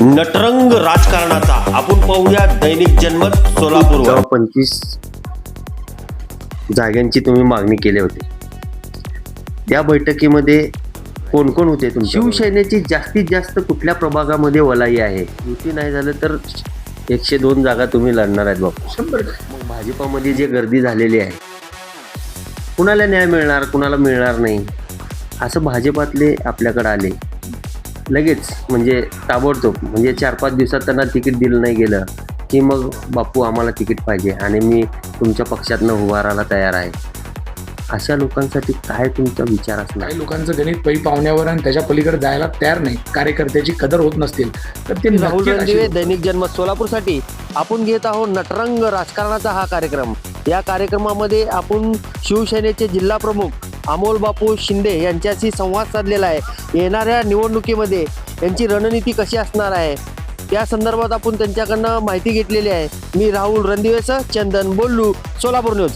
नटरंग राजकारणाचा. आपण पाहूया दैनिक जनमत सोलापूर पंचवीस जागांची तुम्ही मागणी केली होती. त्या बैठकीमध्ये कोण कोण होते तुमच्या शिवसेनेची जास्तीत जास्त कुठल्या प्रभागामध्ये वलाई आहे? युती नाही झालं तर एकशे दोन जागा तुम्ही लढणार आहेत बापू शंभर मग भाजपामध्ये जे गर्दी झालेली आहे कुणाला न्याय मिळणार कुणाला मिळणार नाही असं भाजपातले आपल्याकडे आले. लगेच म्हणजे ताबडतोब म्हणजे चार पाच दिवसात त्यांना तिकीट दिलं नाही गेलं की मग बापू आम्हाला तिकीट पाहिजे आणि मी तुमच्या पक्षातनं उभारायला तयार आहे. अशा लोकांसाठी काय तुमचा विचार असणार? काही लोकांचं गणित पै पाहुण्यावर आणि त्याच्या पलीकडे जायला तयार नाही. कार्यकर्त्याची कदर होत नसतील. तर ते राहुल रणदिवे दैनिक जन्मत सोलापूरसाठी आपण घेत आहोत नटरंग राजकारणाचा हा कार्यक्रम. या कार्यक्रमामध्ये आपण शिवसेनेचे जिल्हा प्रमुख अमोल बापू शिंदे यांच्याशी संवाद साधलेला आहे. येणाऱ्या निवडणुकीमध्ये यांची रणनीती कशी असणार आहे? त्या संदर्भात आपण त्यांच्याकडनं माहिती घेतलेली आहे. मी राहुल रणदिवेसह चंदन बोल्लू सोलापूर न्यूज.